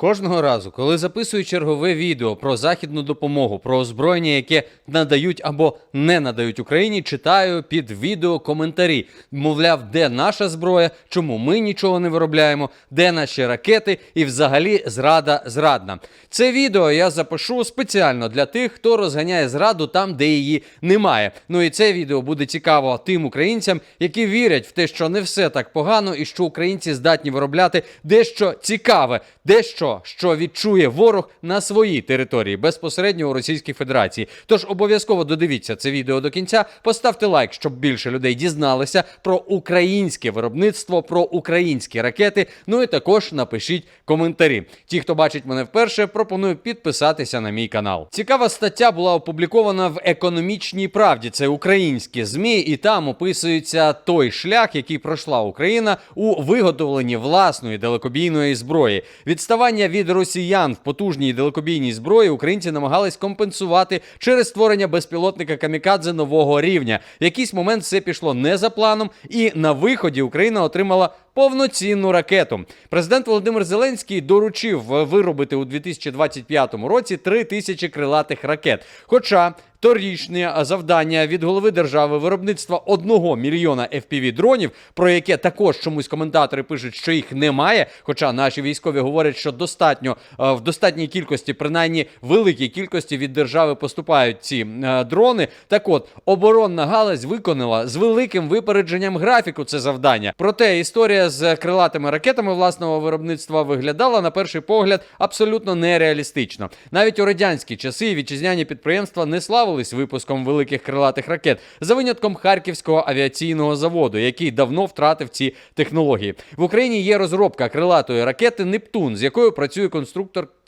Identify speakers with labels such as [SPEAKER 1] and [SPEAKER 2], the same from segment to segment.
[SPEAKER 1] Кожного разу, коли записую чергове відео про західну допомогу, про озброєння, яке надають або не надають Україні, читаю під відео коментарі. Мовляв, де наша зброя, чому ми нічого не виробляємо, де наші ракети і взагалі зрада зрадна. Це відео я запишу спеціально для тих, хто розганяє зраду там, де її немає. Ну і це відео буде цікаво тим українцям, які вірять в те, що не все так погано, і що українці здатні виробляти дещо цікаве, дещо, що відчує ворог на своїй території безпосередньо у Російській Федерації. Тож обов'язково додивіться це відео до кінця. Поставте лайк, щоб більше людей дізналися про українське виробництво, про українські ракети. Ну і також напишіть коментарі. Ті, хто бачить мене вперше, пропоную підписатися на мій канал. Цікава стаття була опублікована в економічній правді. Це українські змі, і там описується той шлях, який пройшла Україна у виготовленні власної далекобійної зброї. Відставання від росіян в потужній далекобійній зброї українці намагались компенсувати через створення безпілотника камікадзе нового рівня. В якийсь момент все пішло не за планом, і на виході Україна отримала повноцінну ракету. Президент Володимир Зеленський доручив виробити у 2025 році 3 тисячі крилатих ракет. Хоча торічне завдання від голови держави виробництва 1 мільйона fpv дронів, про яке також чомусь коментатори пишуть, що їх немає. Хоча наші військові говорять, що достатньо е, в достатній кількості, принаймні великій кількості від держави поступають ці е, дрони. Так от оборонна галузь виконала з великим випередженням графіку це завдання. Проте історія з крилатими ракетами власного виробництва виглядала на перший погляд абсолютно нереалістично. Навіть у радянські часи вітчизняні підприємства не славились випуском великих крилатих ракет за винятком Харківського авіаційного заводу, який давно втратив ці технології. В Україні є розробка крилатої ракети Нептун, з якою працює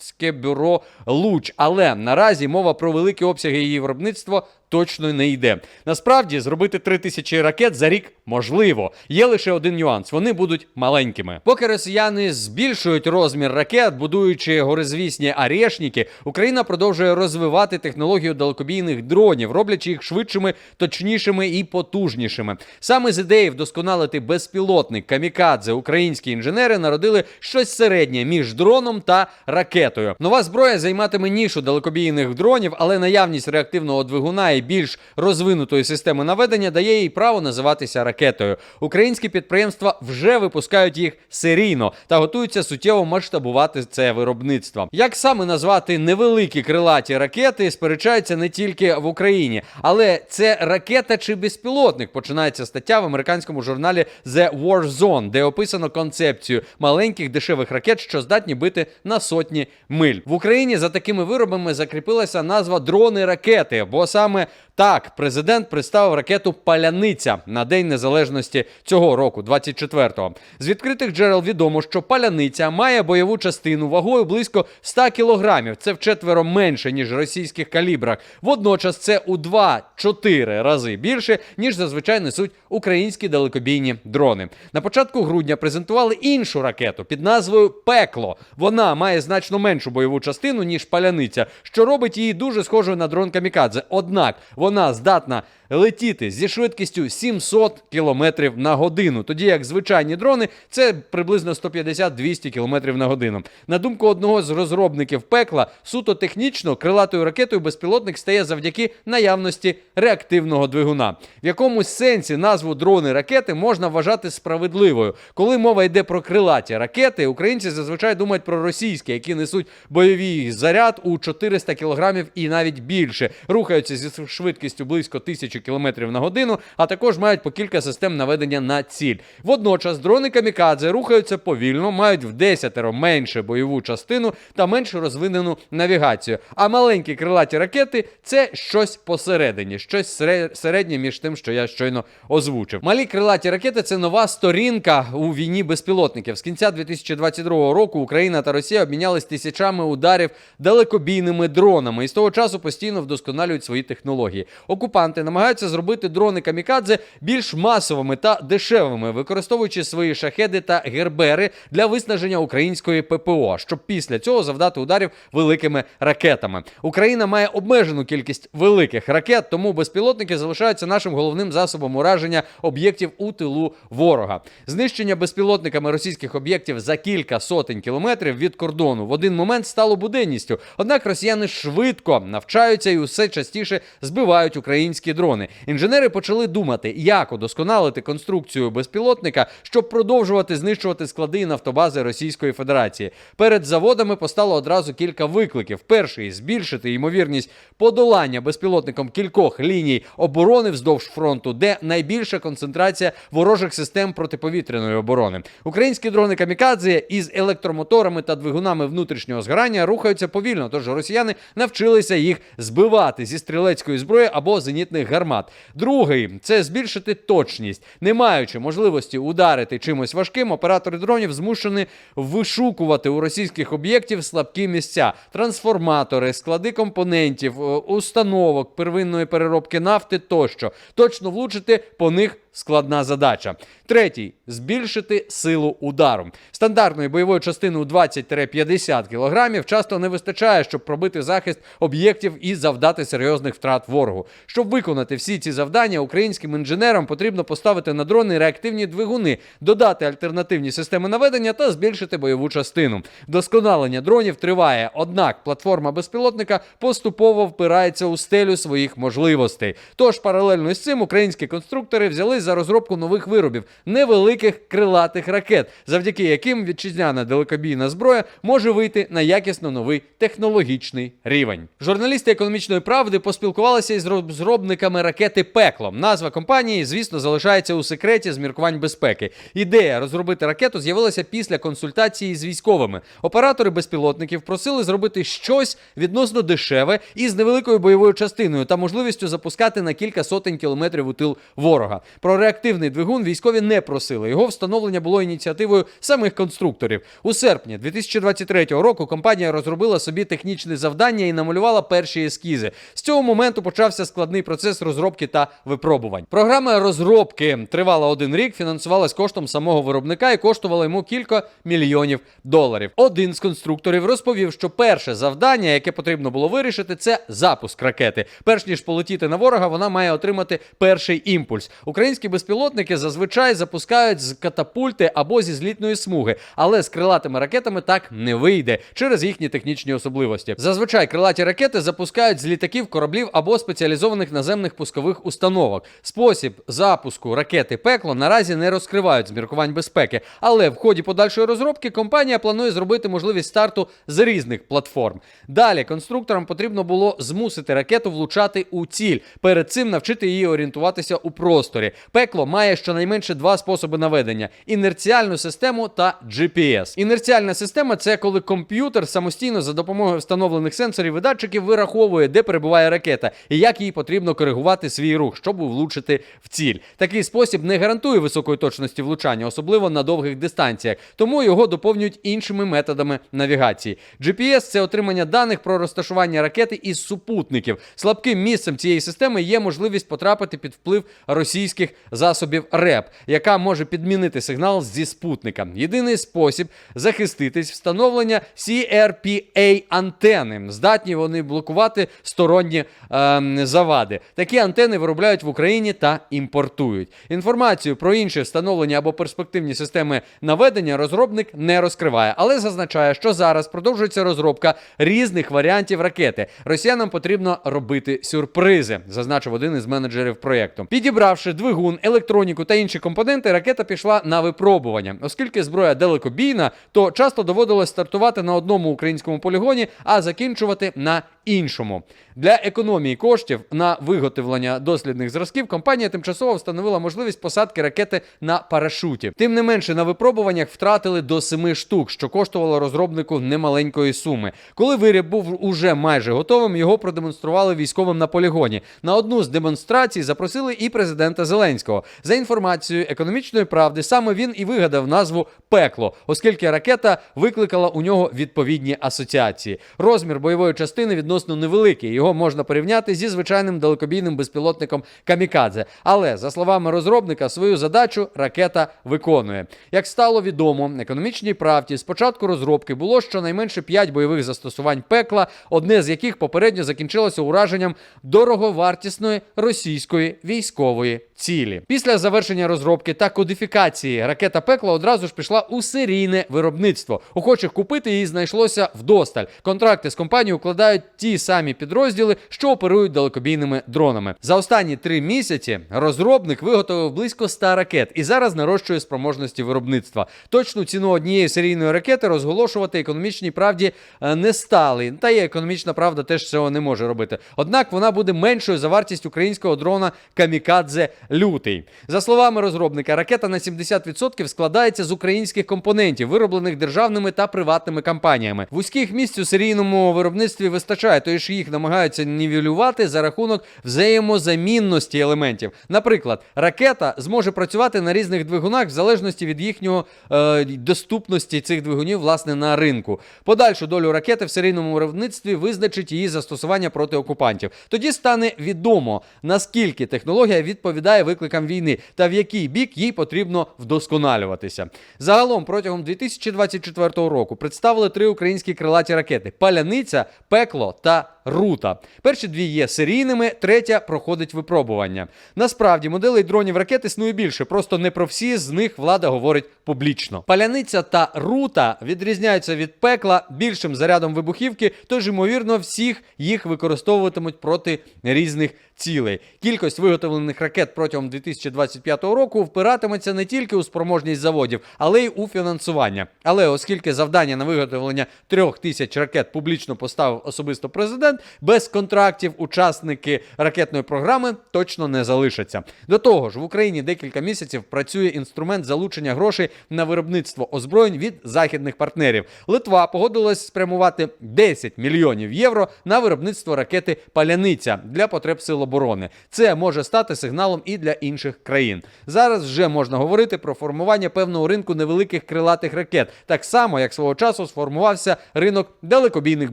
[SPEAKER 1] конструкторське бюро Луч. Але наразі мова про великі обсяги її виробництва точно не йде. Насправді зробити 3000 ракет за рік можливо. Є лише один нюанс: вони будуть маленькими. Поки росіяни збільшують розмір ракет, будуючи горизвісні арешники, Україна продовжує розвивати технологію далекобійних дронів, роблячи їх швидшими, точнішими і потужнішими. Саме з ідеї вдосконалити безпілотник камікадзе українські інженери народили щось середнє між дроном та ракетою. Нова зброя займатиме нішу далекобійних дронів, але наявність реактивного двигуна і більш розвинутої системи наведення дає їй право називатися ракетою. Українські підприємства вже випускають їх серійно та готуються суттєво масштабувати це виробництво. Як саме назвати невеликі крилаті ракети, сперечаються не тільки в Україні, але це ракета чи безпілотник. Починається стаття в американському журналі The War Zone, де описано концепцію маленьких дешевих ракет, що здатні бити на сотні миль. В Україні за такими виробами закріпилася назва дрони ракети, бо саме так президент представив ракету Паляниця на День Незалежності цього року, 24-го. З відкритих джерел відомо, що паляниця має бойову частину вагою близько 100 кілограмів. Це вчетверо менше ніж в російських калібрах. Водночас це у 2-4 рази більше ніж зазвичай несуть українські далекобійні дрони. На початку грудня презентували іншу ракету під назвою Пекло. Вона має значно меншу бойову частину ніж паляниця, що робить її дуже схожою на дрон Камікадзе. Однак вона здатна летіти зі швидкістю 700 км на годину, тоді як звичайні дрони це приблизно 150-200 км на годину. На думку одного з розробників пекла, суто технічно крилатою ракетою безпілотник стає завдяки наявності реактивного двигуна. В якомусь сенсі назву дрони ракети можна вважати справедливою. Коли мова йде про крилаті ракети, українці зазвичай думають про російські, які несуть бойовий заряд у 400 кг і навіть більше, рухаються зі швидкістю близько 1000 км на годину, а також мають по кілька систем наведення на ціль. Водночас дрони камікадзе рухаються повільно, мають в десятеро менше бойову частину та менш розвинену навігацію. А маленькі крилаті ракети це щось посередині, щось середнє між тим, що я щойно озвучив. Малі крилаті ракети це нова сторінка у війні безпілотників. З кінця 2022 року Україна та Росія обмінялись тисячами ударів далекобійними дронами і з того часу постійно вдосконалюють свої технології. Технології. Окупанти намагаються зробити дрони камікадзе більш масовими та дешевими, використовуючи свої шахеди та гербери для виснаження української ППО, щоб після цього завдати ударів великими ракетами. Україна має обмежену кількість великих ракет, тому безпілотники залишаються нашим головним засобом ураження об'єктів у тилу ворога. Знищення безпілотниками російських об'єктів за кілька сотень кілометрів від кордону в один момент стало буденністю. Однак росіяни швидко навчаються і усе частіше збивають українські дрони. Інженери почали думати, як удосконалити конструкцію безпілотника, щоб продовжувати знищувати склади і нафтобази Російської Федерації. Перед заводами постало одразу кілька викликів. Перший збільшити ймовірність подолання безпілотником кількох ліній оборони вздовж фронту, де найбільша концентрація ворожих систем протиповітряної оборони. Українські дрони камікадзе із електромоторами та двигунами внутрішнього згорання рухаються повільно, тож росіяни навчилися їх збивати зі стрілецької зброї або зенітних гармат. Другий це збільшити точність, не маючи можливості ударити чимось важким, оператори дронів змушені вишукувати у російських об'єктів слабкі місця, трансформатори, склади компонентів, е, установок первинної переробки нафти тощо. Точно влучити по них складна задача. Третій збільшити силу удару. Стандартної бойової частини у 20-50 кг часто не вистачає, щоб пробити захист об'єктів і завдати серйозних втрат ворогу. Щоб виконати всі ці завдання, українським інженерам потрібно поставити на дрони реактивні двигуни, додати альтернативні системи наведення та збільшити бойову частину. Вдосконалення дронів триває, однак платформа безпілотника поступово впирається у стелю своїх можливостей. Тож паралельно з цим українські конструктори за розробку нових виробів невеликих крилатих ракет, завдяки яким вітчизняна далекобійна зброя може вийти на якісно новий технологічний рівень. Журналісти економічної правди поспілкувалися із розробниками ракети Пекло. Назва компанії, звісно, залишається у секреті з міркувань безпеки. Ідея розробити ракету з'явилася після консультації з військовими. Оператори безпілотників просили зробити щось відносно дешеве і з невеликою бойовою частиною та можливістю запускати на кілька сотень кілометрів у тил ворога. Про реактивний двигун військові не просили. Його встановлення було ініціативою самих конструкторів. У серпні 2023 року компанія розробила собі технічне завдання і намалювала перші ескізи. З цього моменту почався складний процес розробки та випробувань. Програма розробки тривала один рік, фінансувалась коштом самого виробника і коштувала йому кілька мільйонів доларів. Один з конструкторів розповів, що перше завдання, яке потрібно було вирішити, це запуск ракети. Перш ніж полетіти на ворога, вона має отримати перший імпульс. Українські безпілотники зазвичай запускають з катапульти або зі злітної смуги, але з крилатими ракетами так не вийде через їхні технічні особливості. Зазвичай крилаті ракети запускають з літаків, кораблів або спеціалізованих наземних пускових установок. Спосіб запуску ракети пекло наразі не розкривають з міркувань безпеки, але в ході подальшої розробки компанія планує зробити можливість старту з різних платформ. Далі конструкторам потрібно було змусити ракету влучати у ціль. Перед цим навчити її орієнтуватися у просторі. Пекло має щонайменше два способи наведення: інерціальну систему та GPS. Інерціальна система це коли комп'ютер самостійно за допомогою встановлених сенсорів і датчиків вираховує, де перебуває ракета і як їй потрібно коригувати свій рух, щоб влучити в ціль. Такий спосіб не гарантує високої точності влучання, особливо на довгих дистанціях, тому його доповнюють іншими методами навігації. GPS – це отримання даних про розташування ракети із супутників. Слабким місцем цієї системи є можливість потрапити під вплив російських засобів РЕП, яка може підмінити сигнал зі спутника. Єдиний спосіб захиститись встановлення CRPA антени. Здатні вони блокувати сторонні ем, завади. Такі антени виробляють в Україні та імпортують. Інформацію про інші встановлення або перспективні системи наведення розробник не розкриває, але зазначає, що зараз продовжується розробка різних варіантів ракети. Росіянам потрібно робити сюрпризи, зазначив один із менеджерів проєкту. Підібравши двигун, електроніку та інші компоненти, ракета пішла на випробування. Оскільки зброя далекобійна, то часто доводилось стартувати на одному українському полігоні, а закінчувати на іншому. Для економії коштів на виготовлення дослідних зразків компанія тимчасово встановила можливість посадки ракети на парашуті. Тим не менше, на випробуваннях втратили до семи штук, що коштувало розробнику немаленької суми. Коли виріб був уже майже готовим, його продемонстрували військовим на полігоні. На одну з демонстрацій запросили і президента Зеленського. Зеленського. За інформацією економічної правди, саме він і вигадав назву пекло, оскільки ракета викликала у нього відповідні асоціації. Розмір бойової частини відносно невеликий. Його можна порівняти зі звичайним далекобійним безпілотником Камікадзе. Але за словами розробника, свою задачу ракета виконує. Як стало відомо, економічній правді з початку розробки було щонайменше 5 бойових застосувань пекла, одне з яких попередньо закінчилося ураженням дороговартісної російської військової цілі. Після завершення розробки та кодифікації ракета пекла одразу ж пішла у серійне виробництво. Охочих купити її знайшлося вдосталь. Контракти з компанією укладають ті самі підрозділи, що оперують далекобійними дронами. За останні три місяці розробник виготовив близько 100 ракет і зараз нарощує спроможності виробництва. Точну ціну однієї серійної ракети розголошувати економічній правді е, не стали. Та й економічна правда теж цього не може робити. Однак вона буде меншою за вартість українського дрона Камікадзе Лютий. За словами розробника, ракета на 70% складається з українських компонентів, вироблених державними та приватними компаніями. Вузьких місць у серійному виробництві вистачає, тож їх намагаються нівелювати за рахунок взаємозамінності елементів. Наприклад, ракета зможе працювати на різних двигунах в залежності від їхнього е, доступності цих двигунів власне на ринку. Подальшу долю ракети в серійному виробництві визначить її застосування проти окупантів. Тоді стане відомо наскільки технологія відповідає викликам війни та в який бік їй потрібно вдосконалюватися. Загалом протягом 2024 року представили три українські крилаті ракети: Паляниця, Пекло та Рута. Перші дві є серійними, третя проходить випробування. Насправді моделей дронів ракет існує більше, просто не про всі з них влада говорить публічно. Паляниця та рута відрізняються від пекла більшим зарядом вибухівки, тож ймовірно всіх їх використовуватимуть проти різних цілей. Кількість виготовлених ракет протягом 2025 року впиратиметься не тільки у спроможність заводів, але й у фінансування. Але оскільки завдання на виготовлення трьох тисяч ракет публічно поставив особисто президент, без контрактів учасники ракетної програми точно не залишаться. До того ж, в Україні декілька місяців працює інструмент залучення грошей на виробництво озброєнь від західних партнерів. Литва погодилась спрямувати 10 мільйонів євро на виробництво ракети Паляниця для потреб сил оборони. Це може стати сигналом і для інших країн. Зараз вже можна говорити про формування певного ринку невеликих крилатих ракет, так само як свого часу сформувався ринок далекобійних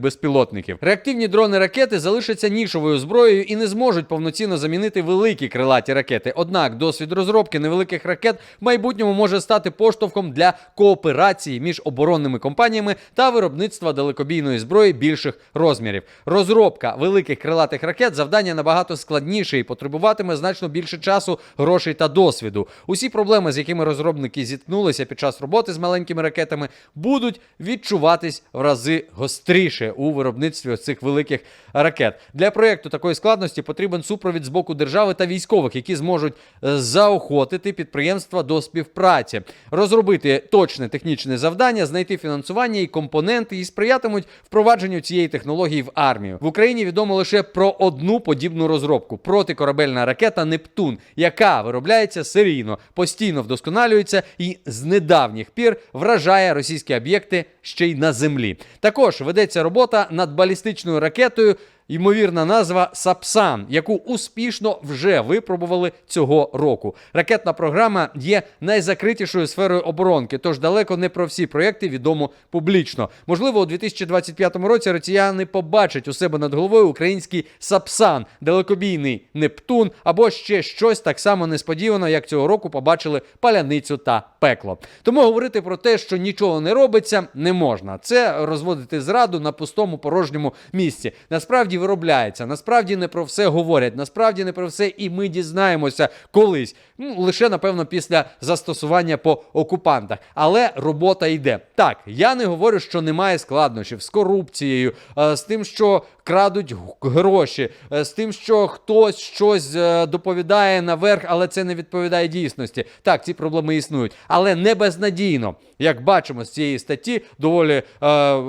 [SPEAKER 1] безпілотників. Реактивні дрони ракети залишаться нішовою зброєю і не зможуть повноцінно замінити великі крилаті ракети. Однак досвід розробки невеликих ракет в майбутньому може стати поштовхом для кооперації між оборонними компаніями та виробництва далекобійної зброї більших розмірів. Розробка великих крилатих ракет завдання набагато складніше і потребуватиме значно більше часу, грошей та досвіду. Усі проблеми, з якими розробники зіткнулися під час роботи з маленькими ракетами, будуть відчуватись в рази гостріше у виробництві цих великих ракет. Для проєкту такої складності потрібен супровід з боку держави та військових, які зможуть е, заохотити підприємства до співпраці, розробити точне технічне завдання, знайти фінансування і компоненти, і сприятимуть впровадженню цієї технології в армію. В Україні відомо лише про одну подібну розробку протикорабельна ракета Нептун, яка виробляється серійно, постійно вдосконалюється і з недавніх пір вражає російські об'єкти ще й на землі. Також ведеться робота над балістичною ракетою. Ймовірна назва Сапсан, яку успішно вже випробували цього року. Ракетна програма є найзакритішою сферою оборонки, тож далеко не про всі проєкти відомо публічно. Можливо, у 2025 році росіяни побачать у себе над головою український Сапсан, далекобійний Нептун або ще щось так само несподівано, як цього року побачили паляницю та пекло. Тому говорити про те, що нічого не робиться, не можна. Це розводити зраду на пустому порожньому місці. Насправді виробляється. Насправді не про все говорять. Насправді не про все, і ми дізнаємося колись. Ну лише напевно після застосування по окупантах. Але робота йде. Так, я не говорю, що немає складнощів з корупцією, е, з тим, що крадуть гроші, е, з тим, що хтось щось е, доповідає наверх, але це не відповідає дійсності. Так, ці проблеми існують, але не безнадійно. Як бачимо з цієї статті, доволі е,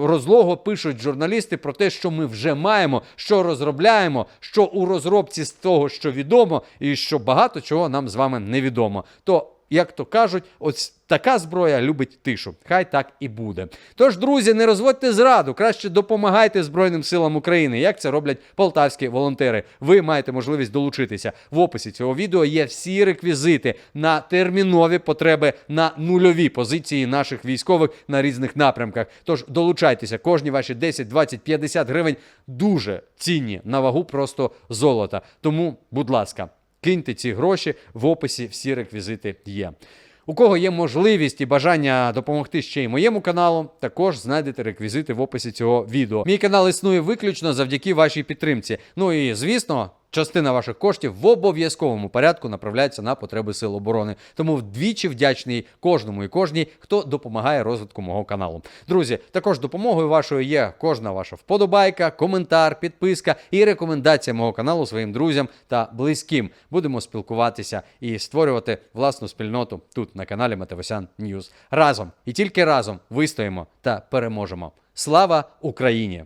[SPEAKER 1] розлого пишуть журналісти про те, що ми вже маємо, що розробляємо, що у розробці з того, що відомо, і що багато чого нам з вами невідомо. То як то кажуть, ось така зброя любить тишу. Хай так і буде. Тож, друзі, не розводьте зраду, краще допомагайте Збройним силам України, як це роблять полтавські волонтери. Ви маєте можливість долучитися. В описі цього відео є всі реквізити на термінові потреби на нульові позиції наших військових на різних напрямках. Тож долучайтеся, кожні ваші 10, 20, 50 гривень дуже цінні на вагу просто золота. Тому, будь ласка, киньте ці гроші в описі. Всі реквізити є. У кого є можливість і бажання допомогти ще й моєму каналу, також знайдете реквізити в описі цього відео. Мій канал існує виключно завдяки вашій підтримці. Ну і звісно. Частина ваших коштів в обов'язковому порядку направляється на потреби сил оборони. Тому вдвічі вдячний кожному і кожній, хто допомагає розвитку мого каналу. Друзі, також допомогою вашою є кожна ваша вподобайка, коментар, підписка і рекомендація мого каналу своїм друзям та близьким. Будемо спілкуватися і створювати власну спільноту тут на каналі Матевосян Ньюз. Разом і тільки разом вистоїмо та переможемо. Слава Україні!